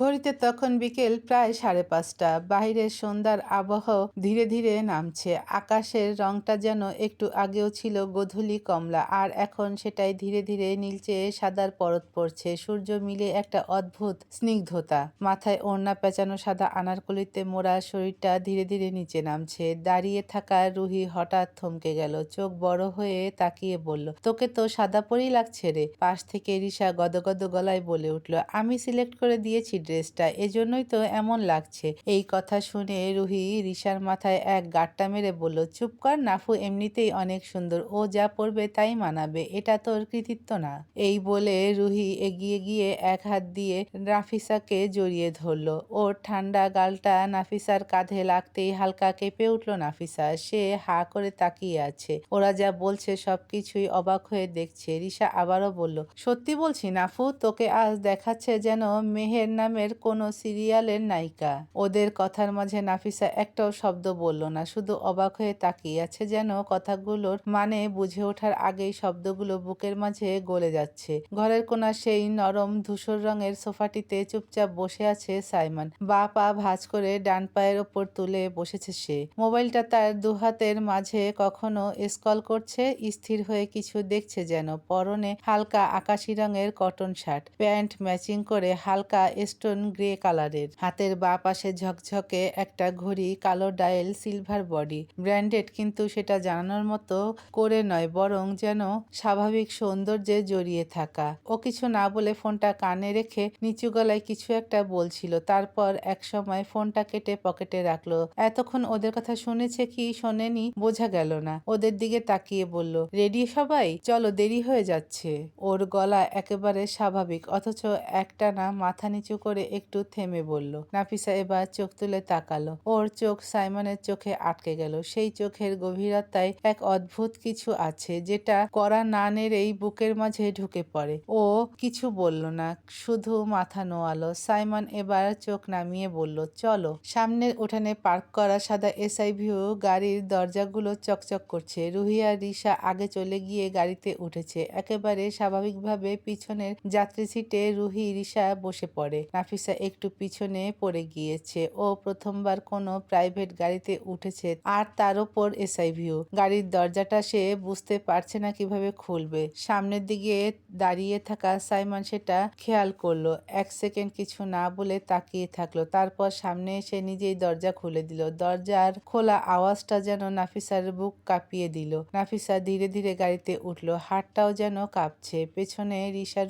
ঘড়িতে তখন বিকেল প্রায় সাড়ে পাঁচটা। বাইরের সন্ধ্যার আবহ ধীরে ধীরে নামছে। আকাশের রংটা যেন একটু আগেও ছিল গোধূলি কমলা, আর এখন সেটাই ধীরে ধীরে নীলচে সাদার পরত পড়ছে। সূর্য মিলে একটা অদ্ভুত স্নিগ্ধতা। মাথায় ওড়না পেঁচানো সাদা আনারকলিতে মোড়া শরীরটা ধীরে ধীরে নিচে নামছে। দাঁড়িয়ে থাকা রুহি হঠাৎ থমকে গেল। চোখ বড় হয়ে তাকিয়ে বলল, তোকে তো সাদা পরেই লাগছে রে। পাশ থেকে রিসা গদগদ গলায় বলে উঠল, আমি সিলেক্ট করে দিয়েছি ড্রেসটা। এজন্যই তো এমন লাগছে। এই কথা শুনে রুহি রিসার মাথায় এক গাট্টা মেরে বলল, চুপ কর নাফু, এমনিতেই অনেক সুন্দর। ও যা পড়বে তাই মানাবে। এটা তোর কৃতিত্ব না। এই বলে রুহি এগিয়ে গিয়ে এক হাত দিয়ে নাফিসাকে জড়িয়ে ধরল। ওর ঠান্ডা গালটা নাফিসার কাঁধে লাগতেই হালকা কেঁপে উঠল নাফিসা। সে হা করে তাকিয়ে আছে। ওরা যা বলছে সবকিছুই অবাক হয়ে দেখছে। রিসা আবারও বলল, সত্যি বলছি নাফু, তোকে আজ দেখাচ্ছে যেন মেহের নামের কোনো সিরিয়ালের নায়িকা। ওদের কথার মাঝে নাফিসা একটাও শব্দ বলল না, শুধু অবাক হয়ে তাকিয়ে আছে যেন কথাগুলোর মানে বুঝে ওঠার আগেই শব্দগুলো বুকের মাঝে গলে যাচ্ছে। ঘরের কোনা সেই নরম ধূসর রঙের সোফাটিতে চুপচাপ বসে আছে সাইমন। বা পা ভাঁজ করে ডান পায়ের ওপর তুলে বসেছে সে। মোবাইলটা তার দুহাতের মাঝে কখনো স্কল করছে, স্থির হয়ে কিছু দেখছে যেন। পরনে হালকা আকাশি রঙের কটন শার্ট, প্যান্ট ম্যাচিং করে হালকা স্টোন গ্রে কালারের। হাতের বা পাশে ঝকঝকে একটা ঘড়ি, কালো ডায়েল, সিলভার বডি। ব্র্যান্ডেড, কিন্তু সেটা জানানোর মতো করে নয়, বরং যেন স্বাভাবিক সৌন্দর্যে জড়িয়ে থাকা। ও কিছু না বলে ফোনটা কানে রেখে নিচু গলায় কিছু একটা বলছিল। তারপর এক সময় ফোনটা কেটে পকেটে রাখল। এতক্ষণ ওদের কথা শুনেছে কি শোনেনি বোঝা গেল না। ওদের দিকে তাকিয়ে বলল, রেডি সবাই? চলো, দেরি হয়ে যাচ্ছে। ওর গলা একেবারে স্বাভাবিক, অথচ একটা না মাথা নিচু করে একটু থেমে বলল। নাফিসা এবার চোখ তুলে তাকালো। ওর চোখ সাইমনের চোখে আটকে গেল। সেই চোখের গভীরতায় এক অদ্ভুত কিছু আছে যেটা করা না নেড়েই বুকের মাঝে ঢুকে পড়ে। ও কিছু বলল না, শুধু মাথা নোয়ালো। সাইমন এবার চোখ নামিয়ে বলল, চলো। সামনের উঠানে পার্ক করা সাদা এসআই ভিউ গাড়ির দরজাগুলো চকচক করছে। রুহিয়া রিসা আগে চলে গিয়ে গাড়িতে উঠেছে। একেবারে স্বাভাবিকভাবে পিছনের যাত্রী সিটে রুহি রিসা বসে পড়ে। নাফিসা একটু পিছনে পড়ে গিয়েছে। ও প্রথমবার কোনো প্রাইভেট গাড়িতে উঠেছে আর তার ওপর এসআই ভিউ। গাড়ির দরজাটা সে বুঝতে পারছে না কীভাবে খুলবে। সামনের দিকে দাঁড়িয়ে থাকা সাইমন সেটা খেয়াল করল। এক সেকেন্ড কিছু না বলে তাকিয়ে থাকল। তারপর সামনে এসে নিজেই দরজা খুলে দিল। দরজার খোলা আওয়াজটা যেন নাফিসার বুক কাঁপিয়ে দিল। নাফিসা ধীরে ধীরে গাড়িতে উঠল। হাতটাও যেন কাঁপছে। পেছনে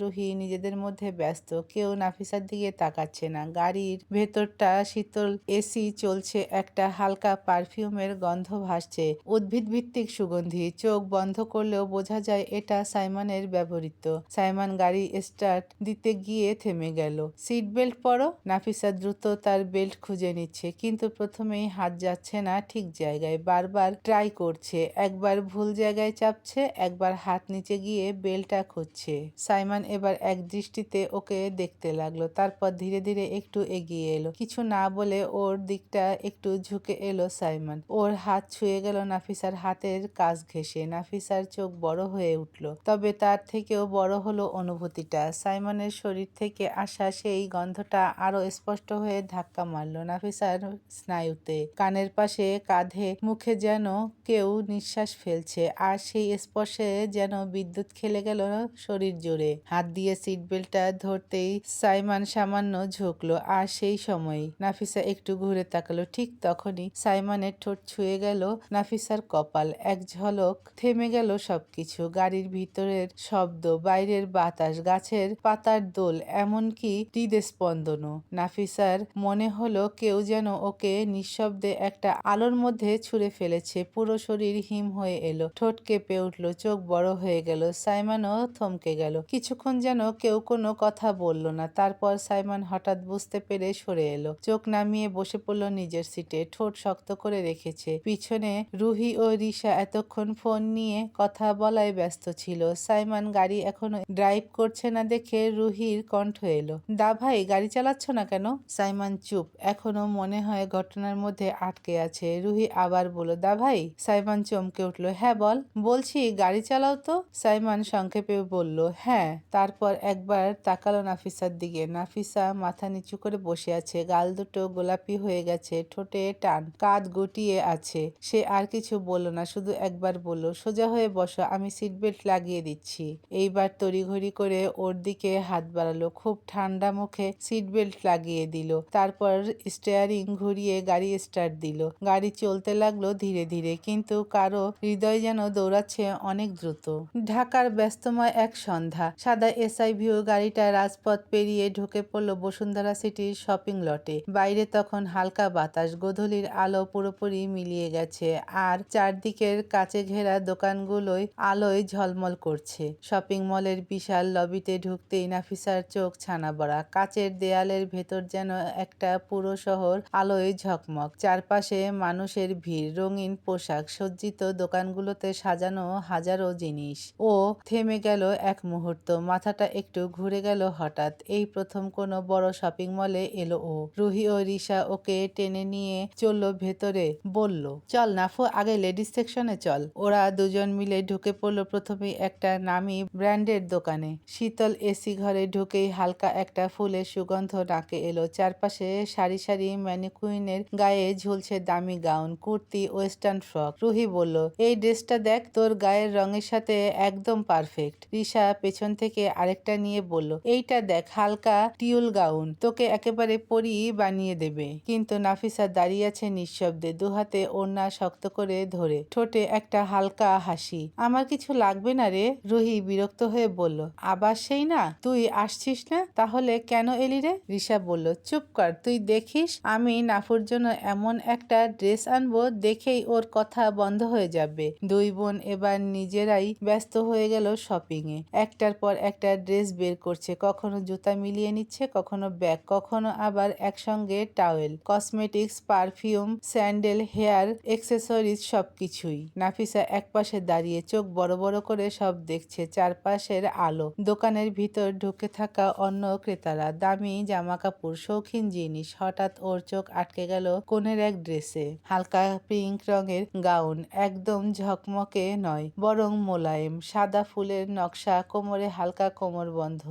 রুহি নিজেদের মধ্যে ব্যস্ত। কেউ নাফিসার দিকে তাকাচ্ছে না। গাড়ির ভেতরটা শীতল এসি চলছে, একটা হালকা পারফিউমের গন্ধ ভাসছে। উদ্ভিদ ভিত্তিক সুগন্ধি, চোখ বন্ধ করলেও বোঝা যায় এটা সাইমনের ব্যবহৃত। সাইমন গাড়ি স্টার্ট দিতে গিয়ে থেমে গেল। সিট বেল্ট পরো। নাফিসা দ্রুত তার বেল্ট খুঁজে নিচ্ছে, কিন্তু প্রথমেই হাত যাচ্ছে না ঠিক জায়গায়। বারবার ট্রাই করছে, একবার ভুল জায়গায় চাপছে, একবার হাত নিচে গিয়ে বেলটা খুঁজছে। সাইমন এবার এক দৃষ্টিতে ওকে দেখতে লাগল, তারপর ধীরে ধীরে একটু এগিয়ে এলো। কিছু না বলে ওর দিকটা একটু ঝুঁকে এলো সাইমন। ওর হাত ছুঁয়ে গেল নাফিসার হাতের কাজ ঘেসে নাফিসার চোখ বড় হয়ে উঠল। তবে তার থেকেও বড় হলো অনুভূতিটা। সাইমনের শরীর থেকে আসা সেই গন্ধটা আরও স্পষ্ট হয়ে ধাক্কা মারল নাফিসার স্নায়ুতে। কানের পাশে কাঁধে মুখে যেন কেউ নিঃশ্বাস ফেলছে আর সেই স্পর্শে যেন বিদ্যুৎ খেলে গেল শরীর জুড়ে। হাত দিয়ে সিট বেল্টটা ধরতেই সাইমান সামান্য ঝুঁকলো, আর সেই সময়ই নাফিসা একটু ঘুরে তাকালো। ঠিক তখনই সাইমানের ঠোঁট ছুঁয়ে গেল নাফিসার কপাল। এক ঝলক থেমে গেল সবকিছু। গাড়ির ভিতরের শব্দ, বাইরের বাতাস, গাছের পাতার দোল, এমনকি হৃদস্পন্দনও। নাফিসার মনে হলো কেউ যেন ওকে নিঃশব্দে একটা আলোর মধ্যে ছুঁড়ে ফেলেছে। পুরো শরীর হিম হয়ে এলো। ঠোঁট কেঁপে উঠল, চোখ বড় হয়ে গেল। সাইমানও থমকে গেল। কিছুক্ষণ যেন কেউ কোনো কথা বলল না। তারপর সাইমন হঠাৎ বুঝতে পেরে সরে এলো। চোখ নামিয়ে বসে পড়ল নিজের সিটে। ঠোঁট শক্ত করে রেখেছে। পিছনে রুহি ও রিসা এতক্ষণ ফোন নিয়ে কথা বলায় ব্যস্ত ছিল। সাইমন গাড়ি এখনও ড্রাইভ করছে না দেখে রুহির কণ্ঠ এলো। দা ভাই, গাড়ি চালাচ্ছ না কেন? সাইমন চুপ। এখনও মনে হয় ঘটনার মধ্যে আটকে আছে। রুহি আবার বলল, দা ভাই? সাইমন চমকে উঠল হ্যাঁ বল। বলছি, গাড়ি চালাও তো? সাইমন সংক্ষেপে বলল হ্যাঁ। তারপর একবার তাকালো নাফিসার দিকে। নাফিসা নাফিসা মাথা নিচু করে বসে আছে। গাল দুটো গোলাপি হয়ে গেছে। ঠোঁটে টান, কাঁধ গুটিয়ে আছে। সে আর কিছু বলল না, শুধু একবার বলল, সোজা হয়ে বসো, আমি সিট বেল্ট লাগিয়ে দিচ্ছি। এইবার তড়িঘড়ি করে ওর দিকে হাত বাড়ালো, খুব ঠান্ডা মুখে সিট বেল্ট লাগিয়ে দিল। তারপর স্টিয়ারিং ঘুরিয়ে গাড়ি স্টার্ট দিল। গাড়ি চলতে লাগল ধীরে ধীরে, কিন্তু কারও হৃদয় যেন দৌড়াচ্ছে অনেক দ্রুত। ঢাকার ব্যস্তময় এক সন্ধ্যা। সাদা এসআই ভিউ গাড়িটা রাজপথ পেরিয়ে ঢুকে পড়ল বসুন্ধরা সিটির শপিং লটে। বাইরে তখন হালকা বাতাস, গোধূলির আলো পুরোপুরি মিলিয়ে গেছে আর চারদিকের কাছে ঘেরা দোকানগুলোয় আলোয় ঝলমল করছে। শপিং মলের বিশাল লবিতে ঢুকতেই নাফিসার চোখ ছানা বড়া। কাচের দেয়ালের ভেতর যেন একটা পুরো শহর আলোয় ঝকমক। চারপাশে মানুষের ভিড়, রঙিন পোশাক, সজ্জিত দোকানগুলোতে সাজানো হাজারো জিনিস। ও থেমে গেল এক মুহূর্ত, মাথাটা একটু ঘুরে গেল হঠাৎ। এই প্রথম কোনো বড় শপিং মলে এলো ও। রুহি ও রিসা ওকে টেনে নিয়ে চলল ভেতরে, বলল, চল নাফু, আগে লেডিস সেকশনে চল। ওরা দুজন মিলে ঢুকে পড়ল প্রথমে একটা নামি ব্র্যান্ডের দোকানে। শীতল এসি ঘরে ঢুকেই হালকা একটা ফুলের সুগন্ধ নাকে এলো। চারপাশে সারি সারি ম্যানিকুইনের গায়ে ঝুলছে দামি gown, kurti, western frock. Ruhi বলল, এই ড্রেসটা দেখ, তোর গায়ের রঙের সাথে একদম পারফেক্ট রিসা পেছন থেকে আরেকটা নিয়ে বলল, এইটা দেখ, হালকা টিউল গাউন। তোকে একেবারে পরি বানিয়ে দেবে। কিন্তু নাফিসা দাঁড়িয়ে আছে নিঃশব্দে দুহাতে ওড়না শক্ত করে ধরে। ঠোঁটে একটা হালকা হাসি। আমার কিছু লাগবে না রে? রুহি বিরক্ত হয়ে বলল। আবার সেই না? তুই আসছিস না? তাহলে কেন এলি রে? রিসা বলল। চুপ কর, তুই দেখিস, আমি নাফুর জন্য এমন একটা ড্রেস আনব দেখেই ওর কথা বন্ধ হয়ে যাবে। দুই বোন এবার নিজেরাই ব্যস্ত হয়ে গেল শপিং এ একটার পর একটা ড্রেস বের করছে, কখনো জুতা মিলিয়ে নিচ্ছে কখনো ব্যাগ, কখনো আবার একসঙ্গে towel, cosmetics, perfume, sandal, hair accessories সবকিছুই। নাফিসা একপাশে দাঁড়িয়ে চোখ বড় বড় করে সব দেখছে, চারপাশের আলো। দোকানের ভিতর ঢুকে থাকা অন্য ক্রেতারা, দামি জামা কাপড় শৌখিন জিনিস, হঠাৎ ওর চোখ আটকে গেল কোনের এক ড্রেসে। হালকা পিঙ্ক রঙের গাউন, একদম ঝকমকে নয়, বরং মোলায়েম, সাদা ফুলের নকশা, কোমরে হালকা কোমর বন্ধ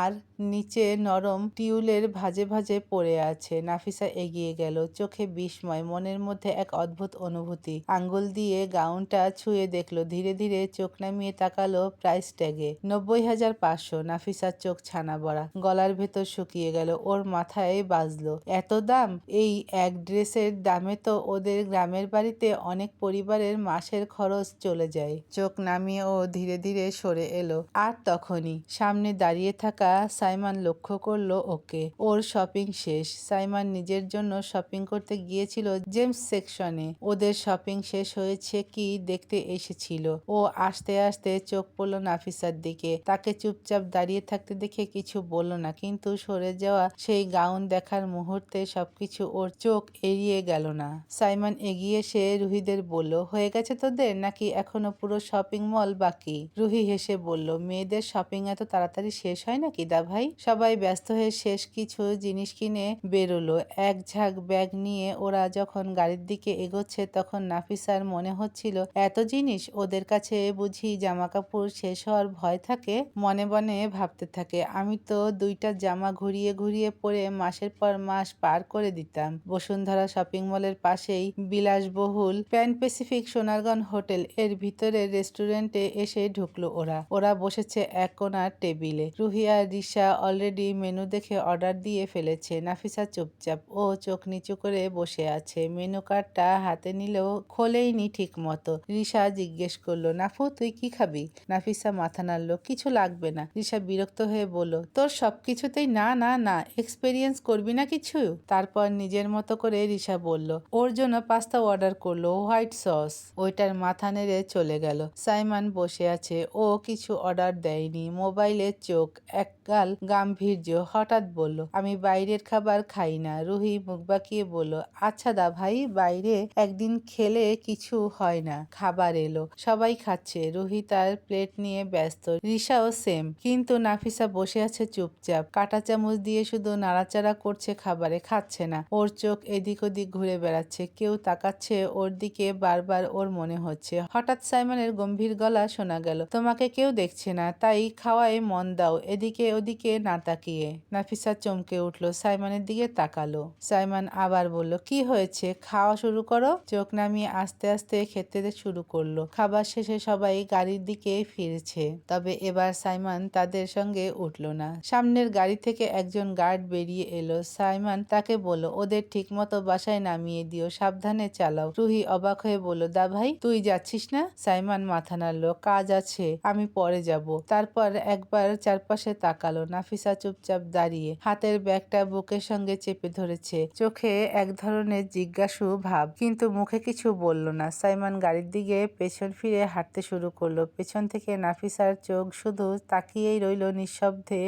আর নিচে নরম টিউলের ভাজে ভাজে পড়ে আছে। নাফিসা এগিয়ে গেল, চোখে বিস্ময়, মনের মধ্যে এক অদ্ভুত অনুভূতি। আঙ্গুল দিয়ে গাউনটা ছুঁয়ে দেখল, ধীরে ধীরে চোখ নামিয়ে তাকালো প্রাইস ট্যাগে। নব্বই হাজার পাঁচশো, নাফিসার চোখ ছানা বড়া। গলার ভেতর শুকিয়ে গেল, ওর মাথায় বাজলো। এত দাম? এই এক ড্রেসের দামে তো ওদের গ্রামের বাড়িতে অনেক পরিবারের মাসের খরচ চলে যায়। চোখ নামিয়ে ও ধীরে ধীরে সরে এলো। আর তখনই সামনে দাঁড়িয়ে থাকা সাইমান লক্ষ্য করল, ওকে, ওর শপিং শেষ। সাইমান নিজের জন্য শপিং করতে গিয়েছিল জেমস সেকশনে। ওদের শপিং শেষ হয়েছে কি দেখতে এসেছিল। ও আস্তে আস্তে চোখ পড়ল নাফিসার দিকে। তাকে চুপচাপ দাঁড়িয়ে থাকতে দেখে কিছু বলল না, কিন্তু সরে যাওয়া সেই গাউন দেখার মুহূর্তে সবকিছু ওর চোখ এড়িয়ে গেল না। সাইমান এগিয়ে সে রুহিদের বলল, হয়ে গেছে তোদের? নাকি এখনও পুরো শপিং মল বাকি? রুহি হেসে বলল, মেয়েদের শপিং এত তাড়াতাড়ি শেষ হয় নাকি দা ভাই সবাই ব্যস্ত হয়ে শেষ কিছু জিনিস কিনে বেরোলো। এক ঝাঁক ব্যাগ নিয়ে ওরা যখন গাড়ির দিকে এগোচ্ছে তখন নাফিসার মনে হচ্ছিল, এত জিনিস ওদের কাছে বুঝি জামা কাপড় শেষ হওয়ার ভয় থাকে? মনে মনে ভাবতে থাকে, আমি তো দুইটা জামা ঘুরিয়ে ঘুরিয়ে পরে মাসের পর মাস পার করে দিতাম। বসুন্ধরা শপিং মলের পাশেই বিলাসবহুল প্যান প্যাসিফিক সোনারগঞ্জ হোটেল এর ভিতরে রেস্টুরেন্টে এসে ঢুকলো ওরা। ওরা বসেছে এক কোনার টেবিলে। রুহিয়া রিসা অলরেডি মেনু দেখে অর্ডার দিয়ে ফেলেছে। নাফিসা চুপচাপ, ও চোখ নিচু করে বসে আছে। মেনু কার্ডটা হাতে নিলেও খোলেইনি ঠিক মতো রিসা জিজ্ঞেস করল, নাফু, তুই কি খাবি? নাফিসা মাথা নাড়লো, কিছু লাগবে না। রিসা বিরক্ত হয়ে বলল, তোর সব কিছুতেই না না না এক্সপেরিয়েন্স করবি না কিছু? তারপর নিজের মতো করে রিসা বলল, ওর জন্য পাস্তা অর্ডার করল হোয়াইট সস ওইটার মাথা নেড়ে চলে গেল। সাইমান বসে আছে, ও কিছু অর্ডার দেয়নি। মোবাইলে চোখ একগাল গাম্ভীর্য হঠাৎ বলল, আমি বাইরের খাবার খাই না। রুহি মুখ বাঁকিয়ে বলল আচ্ছা দা ভাই বাইরে একদিন খেলে কিছু হয় না, খাবার এলো, সবাই খাচ্ছে। রুহি তার প্লেট নিয়ে ব্যস্ত, রিসাও সেম, কিন্তু নাফিসা বসে আছে চুপচাপ, কাটা চামচ দিয়ে শুধু নাড়াচাড়া করছে খাবারে, খাচ্ছে না। ওর চোখ এদিক ওদিক ঘুরে বেড়াচ্ছে, কেউ তাকাচ্ছে ওর দিকে, বারবার ওর মনে হচ্ছে। হঠাৎ সাইমনের গম্ভীর গলা শোনা গেল, তোমাকে কেউ দেখছে না, তাই খাওয়ায় মন দাও, এদিকে ওদিকে দিকে না তাকিয়ে নাফিসা চমকে উঠল সাইমানের দিকে তাকালো। সাইমান আবার বলল, কি হয়েছে? খাওয়া শুরু করো? চোখ নামিয়ে আস্তে আস্তে খেতে শুরু করল। খাবার শেষে সবাই গাড়ির দিকে ফিরছে, তবে এবার সাইমান তাদের সঙ্গে উঠল না। সামনের গাড়ি থেকে একজন গার্ড বেরিয়ে এলো। সাইমান তাকে বলল, ওদের ঠিকমতো বাসায় নামিয়ে দিও, সাবধানে চালাও। রুহি অবাক হয়ে বলল, দা ভাই, তুই যাচ্ছিস না? সাইমান মাথা নাড়লো, কাজ আছে, আমি পরে যাব। তারপর একবার চারপাশে তাকালো। নাফিসা চুপচাপ দাঁড়িয়ে হাতের ব্যাগটা বুকের সঙ্গে চেপে ধরেছে। চোখে এক ধরনের জিজ্ঞাসু ভাব, কিন্তু মুখে কিছু বলল না। সাইমান গাড়ির দিকে পেছন ফিরে হাঁটতে শুরু করল। পেছন থেকে নাফিসার চোখ শুধু তাকিয়েই রইল নিঃশব্দে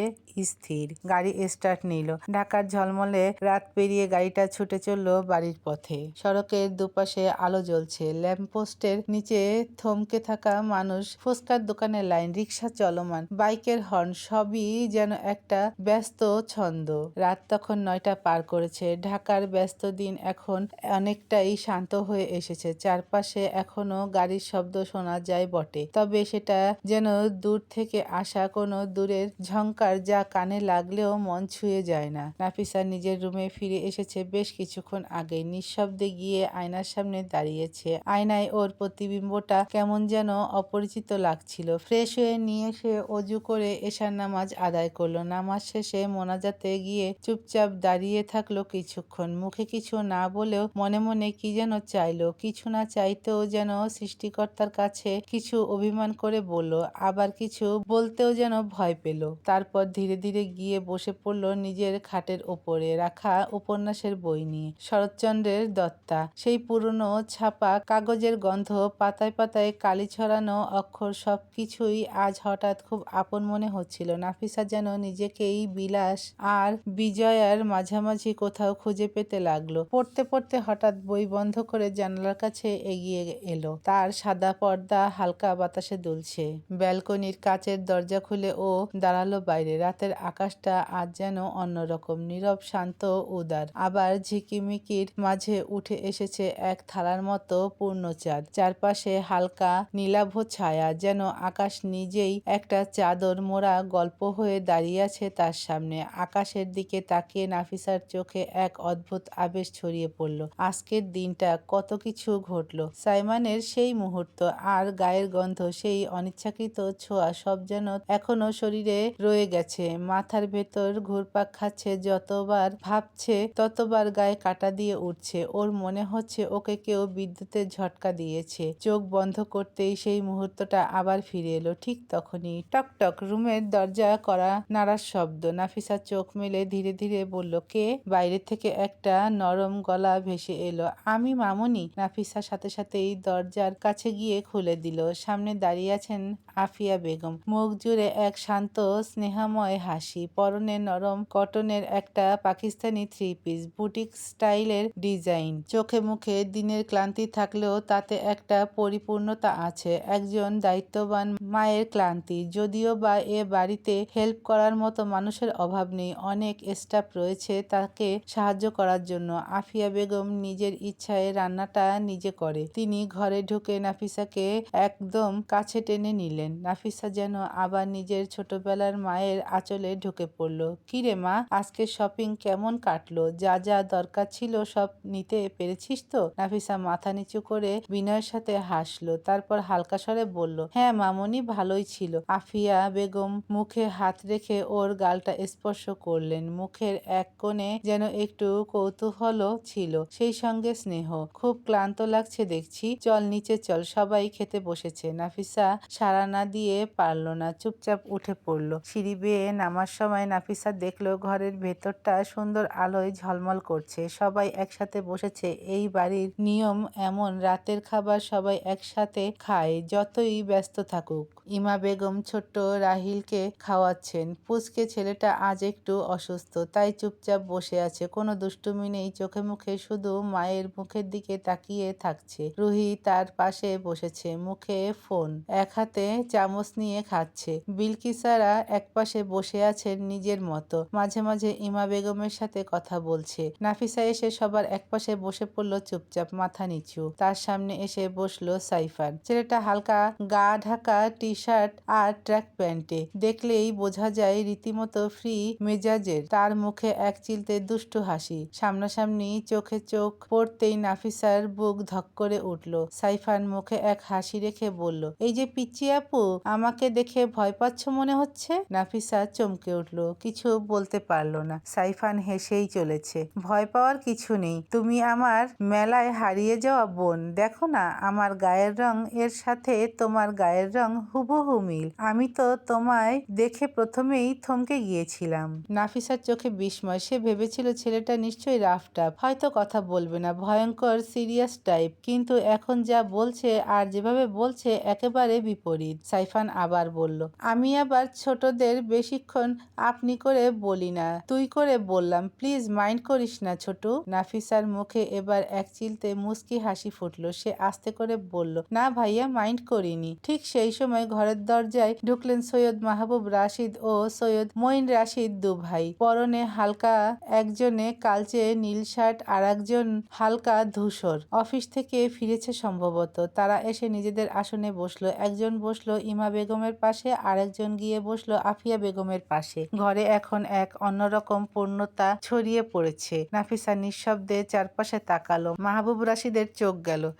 স্থির। গাড়ি স্টার্ট নিল। ঢাকার ঝলমলে রাত পেরিয়ে গাড়িটা ছুটে চলল বাড়ির পথে। সড়কের দুপাশে আলো জ্বলছে। ল্যাম্পপোস্টের নিচে থমকে থাকা মানুষ, ফুচকার দোকানের লাইন রিক্সা চলমান, বাইকের হর্ন, সবই যেন একটা ব্যস্ত ছন্দ। রাত তখন নয়টা পার করেছে। ঢাকার ব্যস্ত দিন এখন অনেকটাই শান্ত হয়ে এসেছে। চারপাশে এখনও গাড়ির শব্দ শোনা যায় বটে। তবে সেটা যেন দূর থেকে আসা কোনো দূরের ঝংকার যা কানে লাগলেও মন ছুঁয়ে যায় না। নাফিসা নিজের রুমে ফিরে এসেছে বেশ কিছুক্ষণ আগে নিঃশব্দে গিয়ে আয়নার সামনে দাঁড়িয়েছে। আয়নায় ওর প্রতিবিম্বটা কেমন যেন অপরিচিত লাগছিল। ফ্রেশ হয়ে নিয়ে সে অজু করে এশার নামাজ আদায় করল। নামাজ শেষে মোনাজাতে গিয়ে চুপচাপ দাঁড়িয়ে থাকল কিছুক্ষণ। মুখে কিছু না বলেও মনে মনে কি যেন চাইলো, কিছু না চাইতেও যেন সৃষ্টিকর্তার কাছে কিছু অভিমান করে বলল, আবার কিছু বলতেও যেন ভয় পেল। তারপর ধীরে ধীরে গিয়ে বসে পড়ল নিজের খাটের ওপরে রাখা উপন্যাসের বই নিয়ে। শরৎচন্দ্রের দত্তা, সেই পুরনো ছাপা কাগজের গন্ধ, পাতায় পাতায় কালি ছড়ানো অক্ষর সবকিছুই আজ হঠাৎ খুব আপন মনে হচ্ছিল। নাফিসা যেন নিজেকেই বিলাস আর বিজয়ার মাঝামাঝি কোথাও খুঁজে পেতে লাগল। পড়তে পড়তে হঠাৎ বই বন্ধ করে জানালার কাছে এগিয়ে এলো। তার সাদা পর্দা হালকা বাতাসে দুলছে। ব্যালকনির কাচের দরজা খুলে ও দাঁড়াল বাইরে। রাতের আকাশটা আজ যেন অন্যরকম, নীরব, শান্ত, উদার। আবার ঝিকিমিকির মাঝে উঠে এসেছে এক থালার মতো পূর্ণ চাঁদ। চারপাশে হালকা নীলাভ ছায়া, যেন আকাশ নিজেই একটা চাদর মোড়া গল্প হয়ে দাঁড়িয়ে আছে তার সামনে। আকাশের দিকে তাকিয়ে নাফিসার চোখে এক অদ্ভুত আবেশ ছড়িয়ে পড়ল। আজকের দিনটা কত কিছু ঘটলো। সাইমানের সেই মুহূর্ত আর গায়ের গন্ধ, সেই অনিচ্ছাকৃত ছোঁয়া, সব যেন এখনও শরীরে রয়ে গেছে। মাথার ভেতর ঘুরপাক খাচ্ছে, যতবার ভাবছে ততবার গায়ে কাটা দিয়ে উঠছে। ওর মনে হচ্ছে ওকে কেউ বিদ্যুতের ঝটকা দিয়েছে। চোখ বন্ধ করতেই সেই মুহূর্তটা আবার ফিরে এলো। ঠিক তখনই টক টক রুমের দরজা করা নাড়ার শব্দ। নাফিসা চোখ মেলে ধীরে ধীরে বলল, কে? বাইরে থেকে একটা নরম গলা ভেসে এলো। আমি মামুনি, নাফিসা সাথে সাথেই দরজার কাছে গিয়ে খুলে দিল। সামনে দাঁড়িয়ে আছেন আফিয়া বেগম। মুখ জুড়ে এক শান্ত, স্নেহাময় হাসি। পরনে নরম কটনের একটা পাকিস্তানি থ্রি পিস বুটিক স্টাইলের ডিজাইন। চোখে মুখে দিনের ক্লান্তি থাকলেও তাতে একটা পরিপূর্ণতা আছে। একজন দায়িত্ববান মায়ের ক্লান্তি। যদিও বা এ বাড়িতে হেল্প করার মতো মানুষের অভাব নেই। অনেক স্টাফ রয়েছে তাকে সাহায্য করার জন্য। আফিয়া বেগম নিজের ইচ্ছায় রান্নাটা নিজে করে। তিনি ঘরে ঢুকে নাফিসাকে একদম কাছে টেনে নিলেন। নাফিসা যেন আবার নিজের ছোটবেলার মায়ের আঁচলে ঢুকে পড়ল। কিরে মা, আজকে শপিং কেমন কাটলো? যা যা দরকার ছিল সব নিতে পেরেছিস তো? নাফিসা মাথা নিচু করে বিনয়ের সাথে হাসলো, তারপর হালকা স্বরে বলল হ্যাঁ মামনি, ভালোই ছিল। আফিয়া বেগম মুখে হাত রেখে ওর গালটা স্পর্শ করলেন। মুখের এক কোণে যেন একটু কৌতূহলও ছিল, সেই সঙ্গে স্নেহ। খুব ক্লান্ত লাগছে দেখছি। চল, নিচে চল, সবাই খেতে বসেছে। নাফিসা সারা না দিয়ে পারল না, চুপচাপ উঠে পড়ল। সিঁড়ি বেয়ে নামার সময় নাফিসা দেখল ঘরের ভেতরটা সুন্দর আলোয় ঝলমল করছে। সবাই একসাথে বসেছে। এই বাড়ির নিয়ম এমন, রাতের খাবার সবাই একসাথে খায়, যতই ব্যস্ত থাকুক। ইমা বেগম ছোট্ট রাহিলকে খাওয়াচ্ছেন। পুচকে ছেলেটা আজ একটু অসুস্থ, তাই চুপচাপ বসে আছে। কোনো দুষ্টুমি নেই, চোখে মুখে শুধু মায়ের মুখের দিকে তাকিয়ে থাকছে। রুহি তার পাশে বসেছে, মুখে ফোন, এক হাতে চামচ নিয়ে খাচ্ছে। বিলকিসারা একপাশে বসে আছেন নিজের মতো। মাঝে মাঝে ইমা বেগমের সাথে কথা বলছে। নাফিসা এসে সবার একপাশে বসে পড়ল চুপচাপ, মাথা নিচু। তার সামনে এসে বসল সাইফার ছেলেটা হালকা গা ঢাকা টি শার্ট আর ট্র্যাক প্যান্টে। দেখলেই বোঝা দরজায় রীতিমতো ফ্রি মেজাজের। তার মুখে এক চিলতে দুষ্টু হাসি। সামনাসামনি চোখে চোখ পড়তেই নাফিসার বুক ধক করে উঠল। সাইফান মুখে এক হাসি রেখে বলল, এই যে পিচ্চি আপু, আমাকে দেখে ভয় পাচ্ছ মনে হচ্ছে? নাফিসা চমকে উঠল, কিছু বলতে পারল না। সাইফান হেসেই চলেছে, ভয় পাওয়ার কিছু নেই। তুমি আমার মেলায় হারিয়ে যাওয়া বোন। দেখো না, আমার গায়ের রং এর সাথে তোমার গায়ের রং হুবহু মিল। আমি তো তোমায় দেখে প্রথমেই থমকে গিয়েছিলাম। নাফিসার চোখে বিস্ময়। সে ভেবেছিল ছেলেটা নিশ্চয়ই রাফটাপ হয়তো কথা বলবে না, ভয়ঙ্কর, সিরিয়াস টাইপ। কিন্তু এখন যা বলছে আর যেভাবে বলছে একেবারে বিপরীত। সাইফান আবার বলল, আমি আবার ছোটদের বেশিক্ষণ আপনি করে বলি না। তুই করে বললাম। প্লিজ মাইন্ড করিস না ছোট। নাফিসার মুখে এবার এক চিলতে মুস্কি হাসি ফুটলো। সে আস্তে করে বলল, না ভাইয়া, মাইন্ড করিনি। ঠিক সেই সময় ঘরের দরজায় ঢুকলেন সৈয়দ মাহবুব রাশিদ ও সৈয়দ মঈন রাশিদ দু ভাই পরনে হালকা একজনে কালচে নীল শার্ট আর একজন হালকা ধূসর। অফিস থেকে ফিরেছে সম্ভবত। তারা এসে নিজেদের আসনে বসল। একজন বসল ইমা বেগমের পাশে, আরেকজন গিয়ে বসল আফিয়া বেগমের পাশে। ঘরে এখন এক অন্যরকম পূর্ণতা ছড়িয়ে পড়েছে। নাফিসা নিঃশব্দে চারপাশে তাকালো। মাহবুব রাশিদের চোখ গেল।